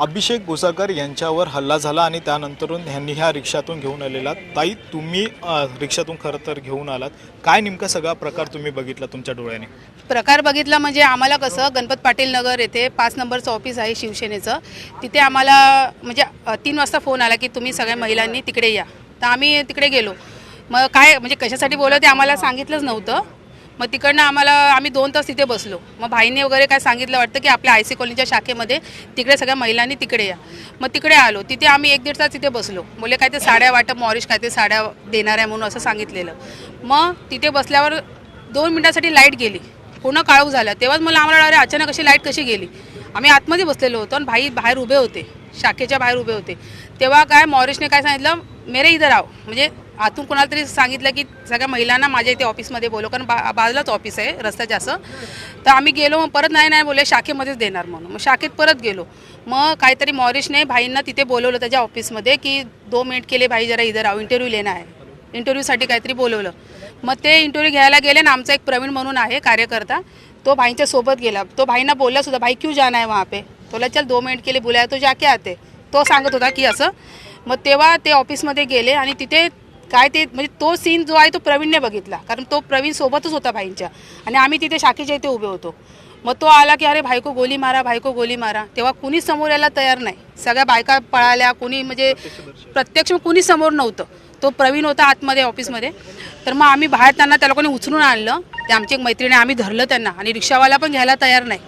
अभिषेक गोसाकर यांच्यावर हल्ला झाला आणि त्यानंतरून ह्यांनी ह्या रिक्षातून घेऊन आलेला. ताई तुम्ही अ, रिक्षातून खरं तर घेऊन आलात. काय नेमका सगळा प्रकार तुम्ही बघितला तुमच्या डोळ्याने? प्रकार बघितला म्हणजे आम्हाला कसं गणपत पाटील नगर येथे पाच नंबरचं ऑफिस आहे शिवसेनेचं. तिथे आम्हाला म्हणजे अ, तीन वाजता फोन आला की तुम्ही सगळ्या महिलांनी तिकडे या. तर आम्ही तिकडे गेलो. मग काय म्हणजे कशासाठी बोलवते आम्हाला सांगितलंच नव्हतं. मग तिकडनं आम्हाला आम्ही दोन तास तिथे बसलो. मग भाईने वगैरे काय सांगितलं वाटतं की आपल्या आय सी कॉलनीच्या शाखेमध्ये तिकडे सगळ्या महिलांनी तिकडे या. मग तिकडे आलो. तिथे आम्ही एक दीड तास तिथे बसलो. बोले काय ते साड्या वाटप मॉरिश काय ते साड्या देणार आहे म्हणून असं सांगितलेलं. मग तिथे बसल्यावर दोन मिनटासाठी लाइट गेली. पूर्ण काळोख झाला. तेव्हाच मला आम्हाला अरे अचानक अशी लाइट कशी गेली. आम्ही आतमध्ये बसलेलो होतो आणि भाई बाहेर उभे होते. शाखेच्या बाहेर उभे होते. तेव्हा काय मॉरिशने काय सांगितलं? मेरे इधर आव म्हणजे आतून कोणाला तरी सांगितलं की सगळ्या महिलांना माझ्या इथे ऑफिसमध्ये बोलो कारण बा बाजूलाच ऑफिस आहे रस्त्याच्या असं. तर आम्ही गेलो मग परत नाही नाही बोलले शाखेमध्येच देणार म्हणून. मग शाखेत परत गेलो. मग काहीतरी मॉरिशने भाईंना तिथे बोलवलं त्याच्या ऑफिसमध्ये की दो मिनिट केले भाई जरा इधर आव इंटरव्ह्यू लेना आहे इंटरव्ह्यूसाठी काहीतरी बोलवलं. मग ते इंटरव्ह्यू घ्यायला गेले ना आमचा एक प्रवीण म्हणून आहे कार्यकर्ता तो भाईंच्या सोबत गेला. तो भाईंना बोलला सुद्धा भाई क्यू जाना आहे वहाँ पे? बोला चल दो मिनिट के लिए बुलाया तो जाके आते. तो सांगत होता की असं मग तेव्हा ते ऑफिसमध्ये गेले आणि तिथे काय ते म्हणजे तो सीन जो आहे तो प्रवीणने बघितला. कारण तो प्रवीण सोबतच होता भाईंच्या. आणि आम्ही तिथे शाखेच्या इथे उभे होतो. मग तो आला की अरे भाईको गोली मारा भाईको गोली मारा. तेव्हा कुणीच समोर यायला तयार नाही. सगळ्या बायका पळाल्या कुणी म्हणजे प्रत्यक्ष कुणी समोर नव्हतं. तो प्रवीण होता आतमध्ये ऑफिसमध्ये. तर मग आम्ही बाहेर त्यांना त्या लोकांनी उचलून आणलं. ते आमची एक मैत्रिणी आम्ही धरलं त्यांना. आणि रिक्षावाला पण घ्यायला तयार नाही.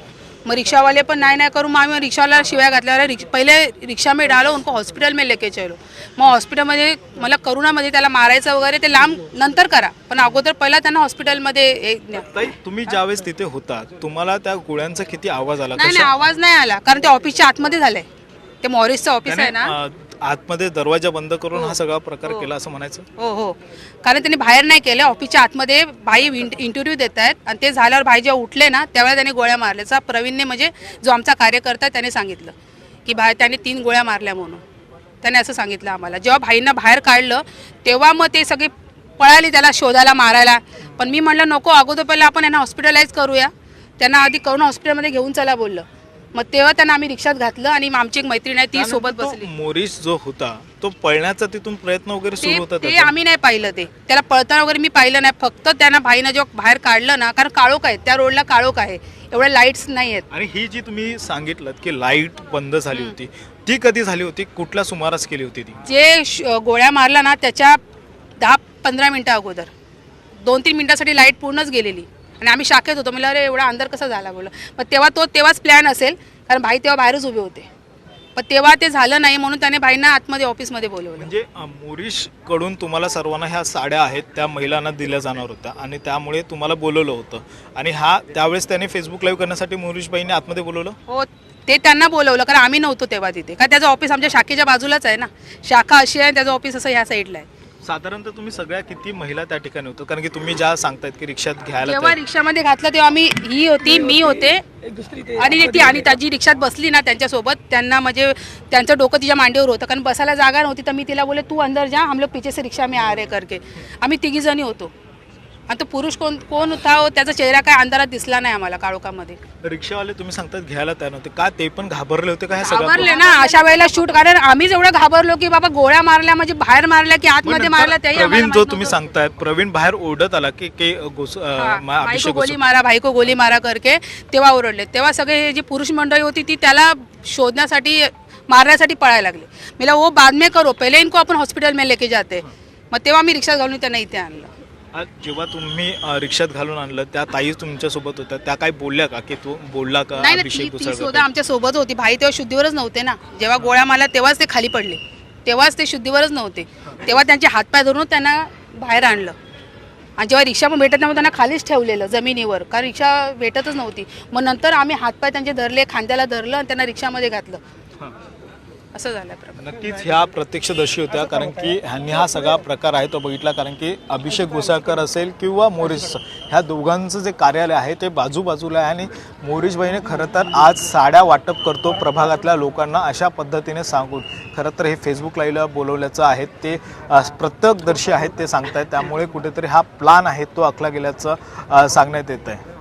मग रिक्षावाले पण नाही नाही करून मग आम्ही रिक्षावाला शिवाय घातल्यावर रिक्ष पहिले रिक्षा में डालो उनको हॉस्पिटल में लेके चलो. मग हॉस्पिटलमध्ये मला करोनामध्ये त्याला मारायचं वगैरे ते लांब नंतर करा. पण अगोदर पहिला त्यांना हॉस्पिटलमध्ये. ताई तुम्ही ज्यावेळेस तिथे होता तुम्हाला त्या गोळ्यांचा किती आवाज आला? नाही नाही आवाज नाही आला. कारण ते ऑफिसच्या आतमध्ये झालंय. ते मॉरिसचं ऑफिस आहे त्याने, ना. अ, आतमध्ये दरवाजा बंद करून हा सगळा प्रकार केला असं म्हणायचं? हो हो. कारण त्यांनी बाहेर नाही केलं. ऑफिसच्या आतमध्ये भाई इंटरव्ह्यू देत आहेत. आणि ते झाल्यावर भाई जेव्हा उठले ना त्यावेळेला त्यांनी गोळ्या मारल्याचा प्रवीणने म्हणजे जो आमचा कार्यकर्ता आहे त्याने सांगितलं की भाई त्याने तीन गोळ्या मारल्या म्हणून. त्याने असं सांगितलं आम्हाला. जेव्हा भाईंना बाहेर काढलं तेव्हा मग ते सगळे पळाले त्याला शोधायला मारायला. पण मी म्हणलं नको अगोदर पहिला आपण यांना हॉस्पिटलाइज करूया. त्यांना आधी करून हॉस्पिटलमध्ये घेऊन चला बोललं. मग तेव्हा त्यांना आम्ही रिक्षात घातलं आणि आमची एक मैत्रीण आहे ती सोबत बसली. मोरिस जो होता तो पळण्याचा तिथून प्रयत्न वगैरे सुरू होता ते त्याचा? आम्ही नाही पाहिलं ते. त्याला पळताना वगैरे मी पाहिलं नाही. फक्त त्यांना भाईनं जेव्हा बाहेर काढलं ना कारण काळोख आहे त्या रोडला काळोख आहे. एवढ्या लाईट्स नाही आहेत. आणि ही जी तुम्ही सांगितलं की लाइट बंद झाली होती ती कधी झाली होती? कुठल्या सुमारास केली होती ती? जे श- गोळ्या मारला ना त्याच्या दहा पंधरा मिनटं अगोदर. दोन तीन मिनटासाठी लाइट पूर्णच गेलेली. आणि आम्ही शाखेत होतो. मला अरे एवढा अंधार कसा झाला? बोललं. मग तेव्हा तो तेव्हाच प्लॅन असेल. कारण भाई तेव्हा बाहेरच उभे होते. पण तेव्हा ते झालं नाही म्हणून त्याने भाईंना आतमध्ये ऑफिसमध्ये बोलवलं. म्हणजे मोरिशकडून तुम्हाला सर्वांना ह्या साड्या आहेत त्या महिलांना दिल्या जाणार होत्या आणि त्यामुळे तुम्हाला बोलवलं होतं. आणि हा त्यावेळेस त्याने फेसबुक लाईव्ह करण्यासाठी मोरिश बाईने आतमध्ये बोलवलं? हो ते त्यांना बोलवलं कारण आम्ही नव्हतो तेव्हा तिथे. कारण त्याचं ऑफिस आमच्या शाखेच्या बाजूलाच आहे ना. शाखा अशी आहे त्याचं ऑफिस असं ह्या साईडला आहे. साधारणतः तुम्ही सगळ्या किती महिला त्या ठिकाणी होतो? कारण की तुम्ही ज्या सांगतायत की रिक्षात घ्यायला जेव्हा रिक्षामध्ये घातलं तेव्हा मी ही होती मी होते. आणि ती आणि जी रिक्षात बसली ना त्यांच्यासोबत. त्यांना म्हणजे त्यांचं डोकं तिच्या मांडीवर होतं. कारण बसायला जागा नव्हती तर मी तिला बोले तू अंदर जा हम लोग पीछे से रिक्षा में आ रहे करके. आम्ही तिघी जणी होतो. आणि तो पुरुष कोण कोण होता हो, त्याचा चेहरा काय अंधारात दिसला नाही आम्हाला काळोखामध्ये. रिक्षावाले तुम्ही सांगतात घ्यायला तयार नव्हते. का ते पण घाबरले होते का ह्या सगळ्या घाबरले ना अशा वेळेला शूट कारण आम्हीच एवढं घाबरलो की बाबा गोळ्या मारल्या म्हणजे बाहेर मारल्या की आतमध्ये मारल्या त्याही आम्हाला प्रवीण जो माहीत तुम्ही नव्हतं. सांगतायत प्रवीण बाहेर ओढत आला की की गोस- अ, हा, मा- भाई को अभिषेक गोली गोस- मारा भाई को गोली मारा करके तेव्हा ओरडले. तेव्हा सगळे हे जी पुरुष मंडळी होती ती त्याला शोधण्यासाठी मारण्यासाठी पळायला लागले. मला वो बाद में करो पहिले इनको आपण हॉस्पिटल में लेके जाते. मग तेव्हा मी रिक्षा घालून त्यांना इथे आणलं. जेव्हा तुम्ही रिक्षात घालून आणलं त्या ताई तुमच्यासोबत होत्या. त्या काय बोलल्या का? की तू बोलला का नाही ना ती अभिषेक ती घुसळकर सुद्धा आमच्यासोबत होती. भाई तेव्हा शुद्धीवरच नव्हते ना. जेव्हा गोळ्या मारल्या तेव्हाच ते खाली पडले. तेव्हाच ते शुद्धीवरच नव्हते. तेव्हा त्यांचे हातपाय धरून त्यांना बाहेर आणलं. आणि जेव्हा रिक्षा पण भेटत नव्हतं त्यांना खालीच ठेवलेलं जमिनीवर. कारण रिक्षा भेटतच नव्हती. मग नंतर आम्ही हातपाय त्यांचे धरले खांद्याला धरलं आणि त्यांना रिक्षामध्ये घातलं. असं झालं नक्कीच ह्या प्रत्यक्षदर्शी होत्या कारण की ह्यांनी हा सगळा प्रकार आहे तो बघितला कारण की अभिषेक गोसाळकर असेल किंवा मोरिस ह्या दोघांचं जे कार्यालय आहे ते बाजूबाजूला आहे आणि मोरिसबाईने खरं तर आज साड्या वाटप करतो प्रभागातल्या लोकांना अशा पद्धतीने सांगून. खरं तर हे फेसबुक लाईव्हला बोलवल्याचं आहे ते प्रत्यक्षदर्शी आहेत ते सांगत आहेत त्यामुळे कुठेतरी हा प्लान आहे तो आखला गेल्याचं सांगण्यात येत आहे